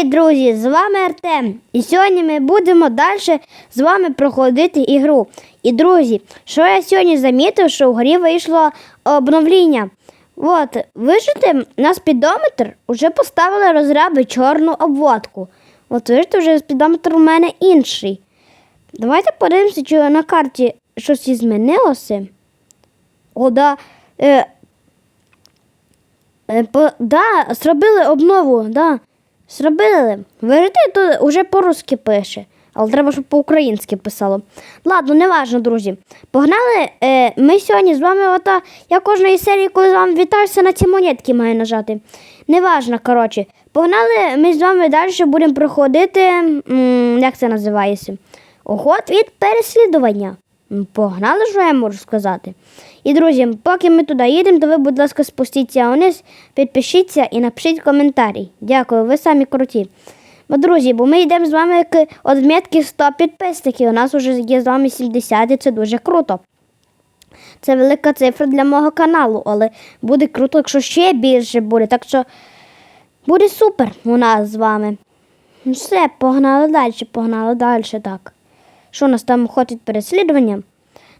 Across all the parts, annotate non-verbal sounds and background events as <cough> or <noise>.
Привіт, друзі! З вами Артем. І сьогодні ми будемо далі з вами проходити ігру. І друзі, що я сьогодні замітив, що в грі вийшло обновлення. От, вижите, на спідометр вже поставили розряби чорну обводку. От вижите, вже спідометр у мене інший. Давайте подивимося, чи на карті щось змінилося. О, да. Е, Е, По, да, зробили обнову, да. Зробили. Вижите, тут уже по-русски пише. Але треба, щоб по-українськи писало. Ладно, не важно, друзі. Погнали. Е, ми сьогодні з вами, ота, я кожної серії, коли з вами вітаюся, на ці монетки маю нажати. Неважно, коротше. Погнали, ми з вами далі будемо проходити. М, як це називається? Охот від переслідування. Погнали, що я можу сказати. І, друзі, поки ми туди їдемо, то ви, будь ласка, спустіться вниз, підпишіться і напишіть коментарі. Дякую, ви самі круті. Бо, друзі, бо ми йдемо з вами к відмітки 100 підписників. У нас вже є з вами 70, і це дуже круто. Це велика цифра для мого каналу, але буде круто, якщо ще більше буде. Так що буде супер у нас з вами. Ну Все, погнали далі, погнали далі, так. Що нас там ходить переслідування?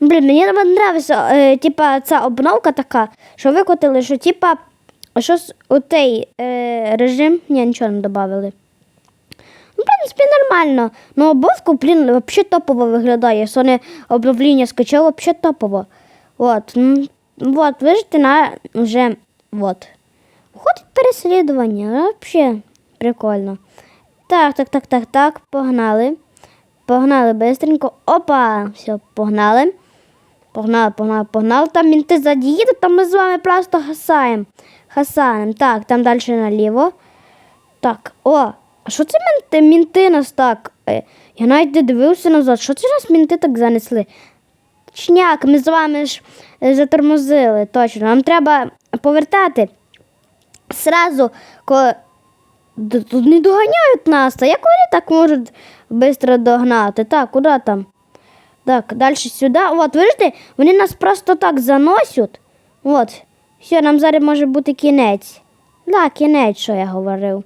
Ну, Блін, мені подобається, е, типа, ця обновка така, що викотили, що типа, щось у той е, режим, ні, нічого не додали. Ну, в принципі, нормально. Ну, обов'язку, блін, взагалі топово виглядає. Якщо не обновлення скачав, взагалі топово. От, от, бачите, на вже, от. Ходить переслідування, взагалі прикольно. Так, так, так, так, так, погнали. Погнали бистренько. Опа! Все, погнали. Погнали, погнали, погнали. Там мінти ззаді їдуть, там ми з вами просто гасаємо. Хасанем. Так, там далі наліво. Так, о, а що це мінти, мінти нас так? Е, Я навіть не дивився назад. Що це нас мінти так занесли? Чняк, ми з вами ж е, затормозили, точно. Нам треба повертати. Сразу, коли Тут не доганяють нас. А як вони так можуть швидко догнати? Так, куди там? Так, далі сюди. От, бачите, вони нас просто так заносять. От. Все, нам зараз може бути кінець. Да, кінець, що я говорив.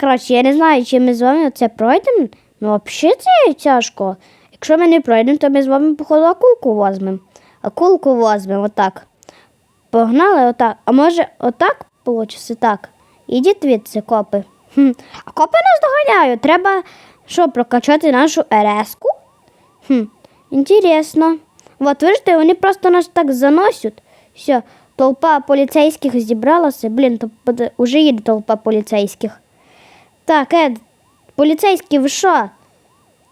Коротше, я не знаю, чи ми з вами це пройдемо. Ну, взагалі це тяжко. Якщо ми не пройдемо, то ми з вами, походу, акулку візьмемо. Акулку візьмемо, отак. Погнали отак. А може отак вийде? Так. Ідіть звідси, копи. Хм. А копи нас доганяють. Треба що, прокачати нашу РС-ку? Хм. Інтересно. От, бачите, вони просто нас так заносять. Все, толпа поліцейських зібралася. Блін, то уже їде толпа поліцейських. Так, Ед, поліцейські, ви що?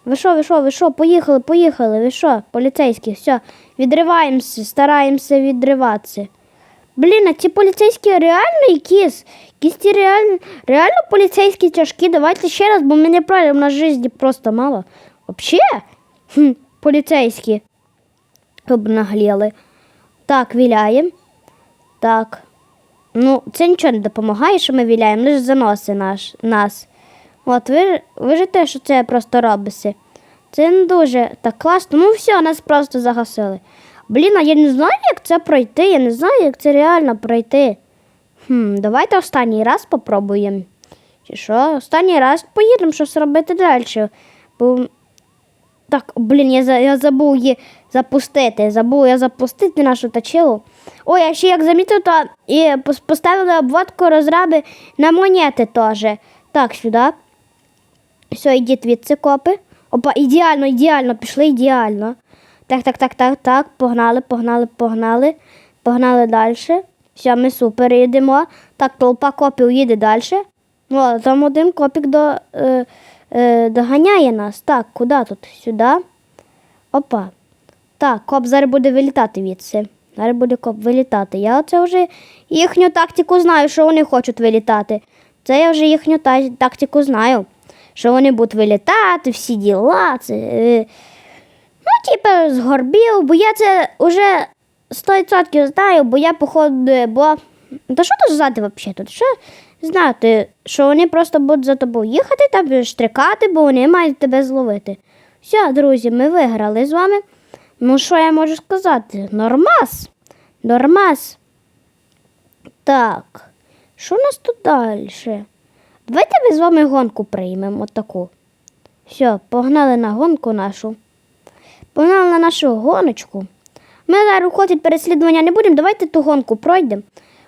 Ви що, ви що, ви що? Поїхали, поїхали, ви що, поліцейські, все, відриваємося, стараємося відриватися. Блін, а ці поліцейські реально якісь? Якісь реально, реально поліцейські тяжкі. Давайте ще раз, бо ми не правильно, у нас житті просто мало. Вообще? Хм, поліцейські. Обнагліли. Так, віляємо. Так. Ну, це нічого не допомагає, що ми віляємо, лише заноси наш, нас. От, ви, ви ж те, що це просто робиться. Це не дуже так класно. Ну все, нас просто загасили. Блін, а я не знаю, як це пройти. Я не знаю, як це реально пройти. Хм, давайте останній раз попробуємо. Чи що? Останній раз поїдемо щось робити далі. Бо... Так, блін, я, я забув її запустити. Забув я запустити нашу точилу. Ой, я ще як замітив, то і поставили обводку розраби на монети теж. Так, сюди. Все, йдіть від копи. Опа, ідеально, ідеально, пішли ідеально. Так, так, так, так, так. Погнали, погнали, погнали. Погнали далі. Все, ми супер їдемо. Так, толпа копів їде далі. О, там один копік до, е, е, доганяє нас. Так, куди тут? Сюди. Опа. Так, коп зараз буде вилітати відси. Зараз буде коп вилітати. Я це вже їхню тактику знаю, що вони хочуть вилітати. Це я вже їхню тактику знаю. Що вони будуть вилітати, всі діла. Це, е, Ну, типу, з горбів, бо я це вже 100% знаю, бо я походу, бо. Та що тут знати взагалі тут? Що знати, що вони просто будуть за тобою їхати та штрикати, бо вони мають тебе зловити. Все, друзі, ми виграли з вами. Ну, що я можу сказати? Нормас. Нормас. Так. Що у нас тут далі? Давайте ми з вами гонку приймемо таку. Все, погнали на гонку нашу. Погнали на нашу гоночку. Ми зараз уходить переслідування не будемо, давайте ту гонку пройдемо.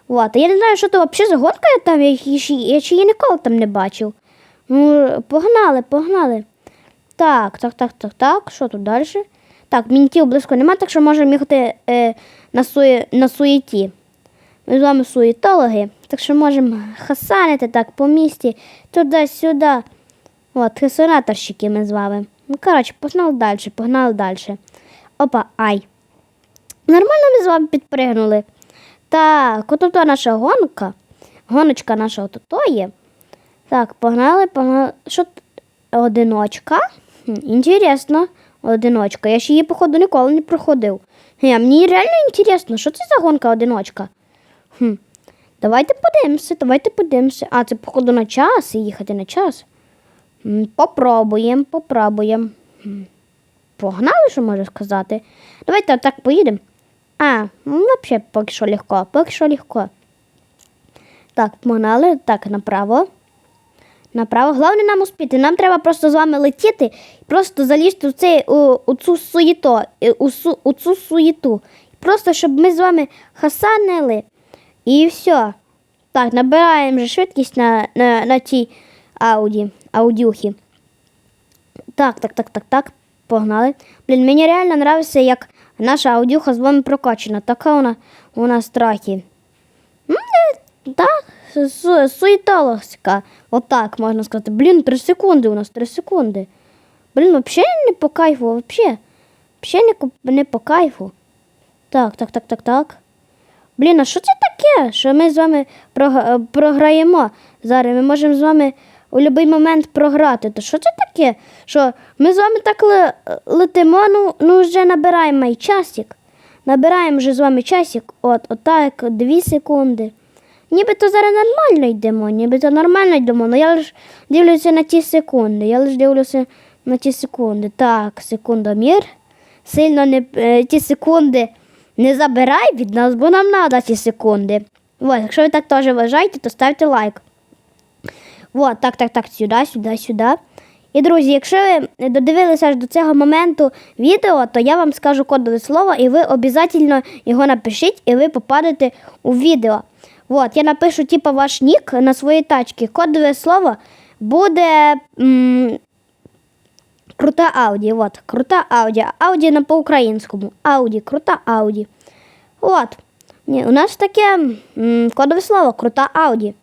От. Я не знаю, що то взагалі за гонка я там, я, я ще її ніколи там не бачив. Ну, погнали, погнали. Так, так, так, так, так. Що тут далі? Так, мінтів близько нема, так що можемо їхати е, на, сує, на суєті. Ми з вами суєтологи, так що можемо хасанити так по місті, туди-сюди. От, хасонаторщики ми з вами. Ну, коротше, погнали далі, погнали далі. Опа, ай. Нормально ми з вами підпригнули. Так, от то наша гонка. Гоночка наша то є. Так, погнали, погнали. Що одиночка? Хм, інтересно, одиночка. Я ще її, походу, ніколи не проходив. Ге, мені реально інтересно, що це за гонка одиночка? Хм. Давайте подивимося, давайте подивимося. А, це, походу, на час і їхати на час. Попробуємо, попробуємо. Погнали, що можу сказати. Давайте отак поїдемо. А, ну, взагалі, поки що легко, поки що легко. Так, погнали, так, направо. Направо. Головне нам успіти. Нам треба просто з вами летіти і просто залізти у, цей, у, у цю суєту, е, у, у цю суєту. Просто щоб ми з вами хасанили. І все. Так, набираємо же швидкість на, на, на цій ауді, аудюхі. Так, так, так, так, так. Погнали. Блін, мені реально подобається, як наша аудюха з вами прокачана. Така вона у нас трохи. М, е, Так, су-. Отак можна сказати. Блін, 3 секунди у нас, 3 секунди. Блін, взагалі не по кайфу, взагалі. Взагалі не, не по кайфу. Так, так, так, так, так. Блін, а що це таке? Що ми з вами е, програємо? Зараз ми можемо з вами у будь-який момент програти. То що це таке? Що ми з вами так летимо, ну, ну вже набираємо і часик. Набираємо вже з вами часик, от, отак, дві секунди. Нібито зараз нормально йдемо, нібито нормально йдемо, але я лише дивлюся на ті секунди. Я лише дивлюся на ті секунди. Так, секундомір. Сильно не е, ті секунди не забирай від нас, бо нам треба ці секунди. От, якщо ви так теж вважаєте, то ставте лайк. От, так, так, так, сюди, сюди, сюди. І, друзі, якщо ви додивилися аж до цього моменту відео, то я вам скажу кодове слово, і ви обов'язково його напишіть, і ви попадете у відео. От, я напишу, типу, ваш нік на своїй тачці. Кодове слово буде м, крута Ауді. От, крута Ауді. Ауді на по-українському. Ауді, крута Ауді. От. Ні, у нас таке м, кодове слово крута Ауді.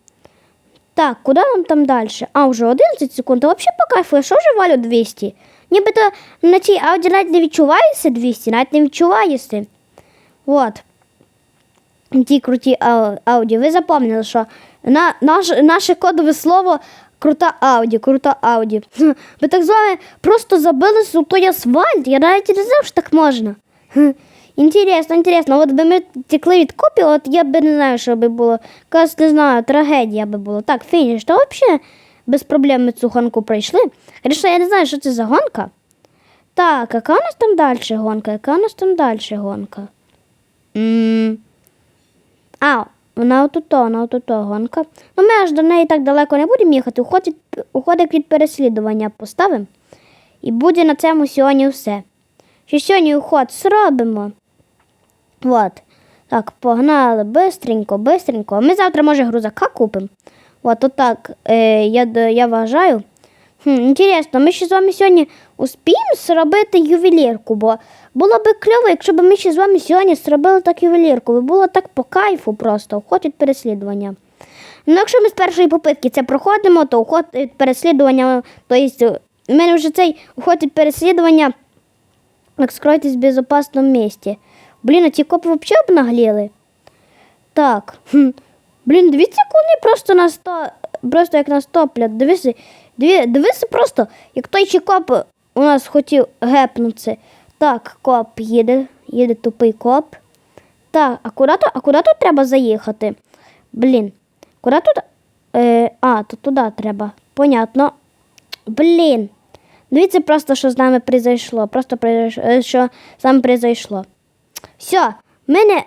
Так, куди нам там далі? А, вже 11 секунд. А взагалі по кайфу, я що вже валю 200? Нібито на цій ауді навіть не відчувається 200, навіть не відчувається. От. Ті круті ау- ауді. Ви запам'ятали, що на, наш, наше кодове слово крута ауді, крута ауді. <laughs> Ви так з вами просто забились у асфальт. Я навіть не знав, що так можна. Інтересно, інтересно. От би ми текли від копів, от я б не знаю, що би було. Якась, не знаю, трагедія би було. Так, фініш, то взагалі без проблем ми цю гонку пройшли. Звісно, я не знаю, що це за гонка. Так, яка у нас там далі гонка? Яка у нас там далі гонка? м А, вона отуто, вона отуто гонка. Ну, ми аж до неї так далеко не будемо їхати. Уходить від переслідування поставимо. І буде на цьому сьогодні все. Що сьогодні уход зробимо. От. Так, погнали бистренько, бистренько. Ми завтра, може, грузака купимо. От отак, е, я, я вважаю. Хм, інтересно, ми ще з вами сьогодні успіємо зробити ювелірку, бо було б кльово, якщо б ми ще з вами сьогодні зробили так ювелірку. бо Було так по кайфу просто, уход від переслідування. Ну, якщо ми з першої попитки це проходимо, то уход від переслідування, то є, в мене вже цей уход від переслідування як скройтесь в безопасном місці. Блін, а ті копи взагалі обнагліли. Так. Хм. Блін, дивіться, як вони просто на сто, просто як нас топлять. Дивися, диві, дивися просто, як той чи коп у нас хотів гепнутися. Так, коп їде, їде тупий коп. Так, а куди, тут- а куди тут треба заїхати? Блін, куди тут? Е, а, то туди треба. Понятно. Блін. Дивіться просто, що з нами произошло. Просто е, що з нами произошло. Все, ми не,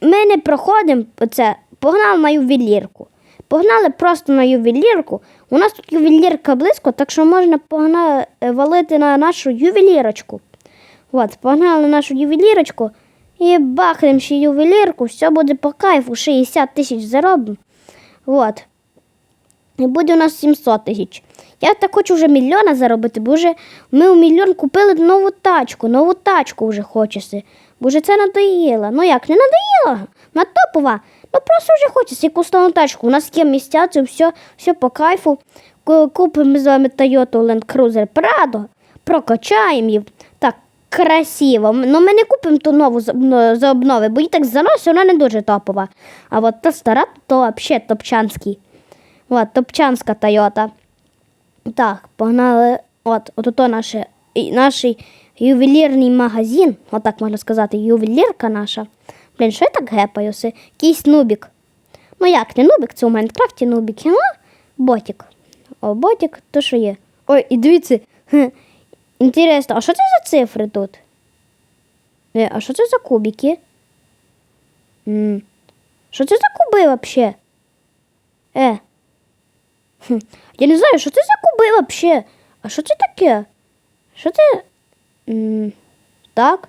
ми не проходимо це, погнали на ювелірку. Погнали просто на ювелірку. У нас тут ювелірка близько, так що можна погнали, е, валити на нашу ювелірочку. От, погнали на нашу ювелірочку і бахнемо ще ювелірку, все буде по кайфу, 60 тисяч заробимо. От. І буде у нас 700 тисяч. Я так хочу вже мільйона заробити, бо вже ми у мільйон купили нову тачку, нову тачку вже хочеться. Бо вже це надоїло. Ну як, не надоїло? На топова. Ну просто вже хочеться якусь нову тачку. У нас є місця, це все, все по кайфу. Купимо з вами Toyota Land Cruiser Prado, прокачаємо її. Так, красиво. Ну ми не купимо ту нову за, обнови, бо її так заносить, вона не дуже топова. А от та стара, то взагалі топчанський. От, топчанська Тойота. Так, погнали. От, от ото наше, наш ювелірний магазин, отак можна сказати, ювелірка наша. Блін, що я так гепаюся? Якийсь нубік. Ну як, не нубік, це у Майнкрафті нубік, а ботік. О, ботік, то що є. Ой, і дивіться. хе, Інтересно, а що це за цифри тут? Е, а що це за кубики? Що це за куби взагалі? Е. Хм. Я не знаю, що це за куби вообще. А що це таке? Що це? Так.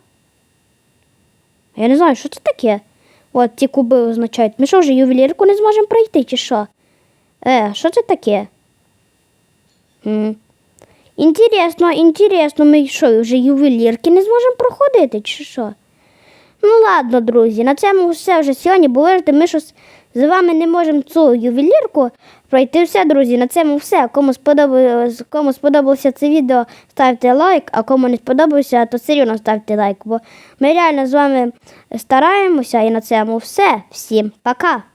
Я не знаю, що це таке. От ці куби означають. Ми що вже ювелірку не зможемо пройти, чи що? Е, що це таке? М. Інтересно, інтересно, ми що, вже ювелірки не зможемо проходити, чи що? Ну ладно, друзі, на цьому все вже сьогодні. Бо вижте, ми щось з вами не можемо цю ювелірку пройти. Все, друзі, на цьому все. Кому сподобалось, кому сподобалося це відео, ставте лайк, а кому не сподобалося, то все рівно ставте лайк. Бо ми реально з вами стараємося і на цьому все. Всім пока!